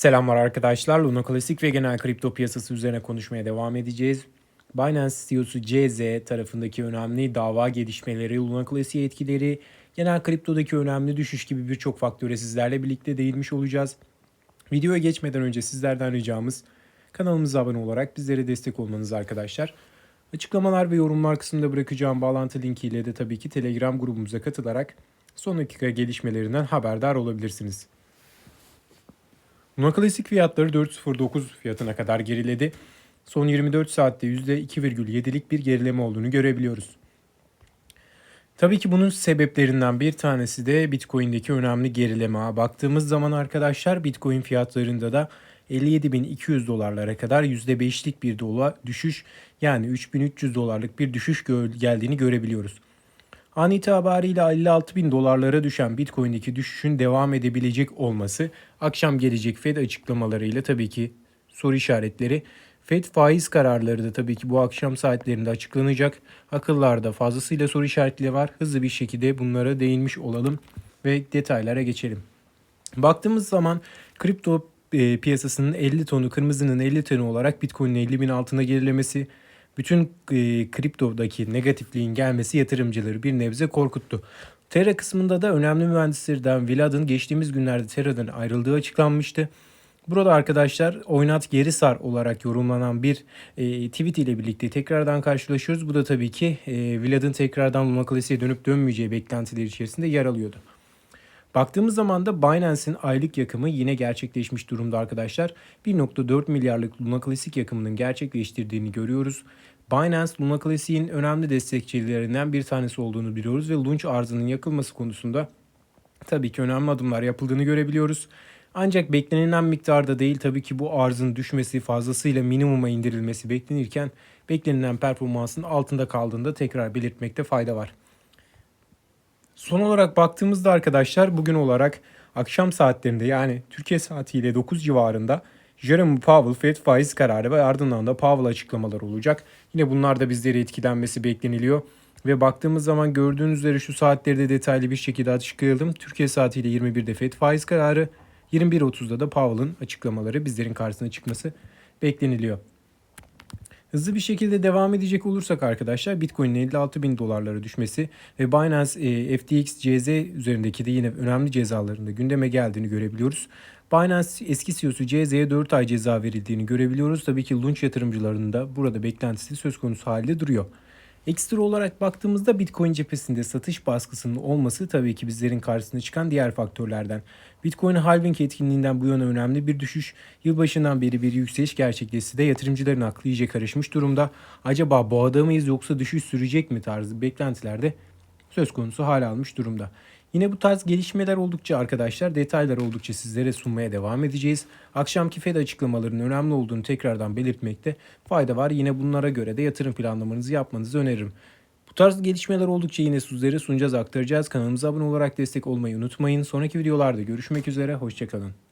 Selamlar arkadaşlar. Luna Klasik ve genel kripto piyasası üzerine konuşmaya devam edeceğiz. Binance CEO'su CZ tarafındaki önemli dava gelişmeleri, Luna Klasik'e etkileri, genel kriptodaki önemli düşüş gibi birçok faktöre sizlerle birlikte değinmiş olacağız. Videoya geçmeden önce sizlerden ricamız kanalımıza abone olarak bizlere destek olmanız arkadaşlar. Açıklamalar ve yorumlar kısmında bırakacağım bağlantı linkiyle de tabii ki Telegram grubumuza katılarak son dakika gelişmelerinden haberdar olabilirsiniz. Luna Klasik fiyatları 4.09 fiyatına kadar geriledi. Son 24 saatte %2,7'lik bir gerileme olduğunu görebiliyoruz. Tabii ki bunun sebeplerinden bir tanesi de Bitcoin'deki önemli gerileme. Baktığımız zaman arkadaşlar Bitcoin fiyatlarında da 57.200 dolarlara kadar %5'lik bir dolar düşüş yani 3.300 dolarlık bir düşüş geldiğini görebiliyoruz. An itibariyle 56 bin dolarlara düşen Bitcoin'deki düşüşün devam edebilecek olması akşam gelecek Fed açıklamalarıyla tabii ki soru işaretleri. Fed faiz kararları da tabii ki bu akşam saatlerinde açıklanacak. Akıllarda fazlasıyla soru işaretleri var. Hızlı bir şekilde bunlara değinmiş olalım ve detaylara geçelim. Baktığımız zaman kripto e, piyasasının 50 tonu, kırmızının 50 tonu olarak Bitcoin'in 50 bin altına gerilemesi, bütün e, kriptodaki negatifliğin gelmesi yatırımcıları bir nebze korkuttu. Terra kısmında da önemli mühendislerden Vlad'ın geçtiğimiz günlerde Terra'dan ayrıldığı açıklanmıştı. Burada arkadaşlar oynat geri sar olarak yorumlanan bir e, tweet ile birlikte tekrardan karşılaşıyoruz. Bu da tabii ki e, Vlad'ın tekrardan Luna Classic'e dönüp dönmeyeceği beklentileri içerisinde yer alıyordu. Baktığımız zaman da Binance'in aylık yakımı yine gerçekleşmiş durumda arkadaşlar. 1.4 milyarlık Luna Classic yakımının gerçekleştirdiğini görüyoruz. Binance Luna Classic'in önemli destekçilerinden bir tanesi olduğunu biliyoruz ve launch arzının yakılması konusunda tabii ki önemli adımlar yapıldığını görebiliyoruz. Ancak beklenilen miktarda değil tabii ki bu arzın düşmesi fazlasıyla minimuma indirilmesi beklenirken beklenilen performansın altında kaldığında tekrar belirtmekte fayda var. Son olarak baktığımızda arkadaşlar bugün olarak akşam saatlerinde yani Türkiye saatiyle 9 civarında Jerome Powell Fed faiz kararı ve ardından da Powell açıklamaları olacak. Yine bunlar da bizleri etkilenmesi bekleniliyor. Ve baktığımız zaman gördüğünüz üzere şu saatlerde detaylı bir şekilde açıklayalım. Türkiye saatiyle 21'de Fed faiz kararı, 21.30'da da Powell'ın açıklamaları bizlerin karşısına çıkması bekleniliyor. Hızlı bir şekilde devam edecek olursak arkadaşlar Bitcoin'in 56 bin dolarlara düşmesi ve Binance e, FTX CZ üzerindeki de yine önemli cezalarında gündeme geldiğini görebiliyoruz. Binance eski CEO'su CZ'ye 4 ay ceza verildiğini görebiliyoruz. Tabii ki launch yatırımcılarının da burada beklentisi söz konusu halde duruyor. Ekstra olarak baktığımızda Bitcoin cephesinde satış baskısının olması tabii ki bizlerin karşısına çıkan diğer faktörlerden. Bitcoin halving etkinliğinden bu yana önemli bir düşüş, yılbaşından beri bir yükseliş gerçekleşse de yatırımcıların aklı iyice karışmış durumda. Acaba boğada mıyız yoksa düşüş sürecek mi tarzı beklentilerde söz konusu hale almış durumda. Yine bu tarz gelişmeler oldukça arkadaşlar detaylar oldukça sizlere sunmaya devam edeceğiz. Akşamki Fed açıklamalarının önemli olduğunu tekrardan belirtmekte fayda var. Yine bunlara göre de yatırım planlamanızı yapmanızı öneririm. Bu tarz gelişmeler oldukça yine sizlere sunacağız, aktaracağız. Kanalımıza abone olarak destek olmayı unutmayın. Sonraki videolarda görüşmek üzere, hoşçakalın.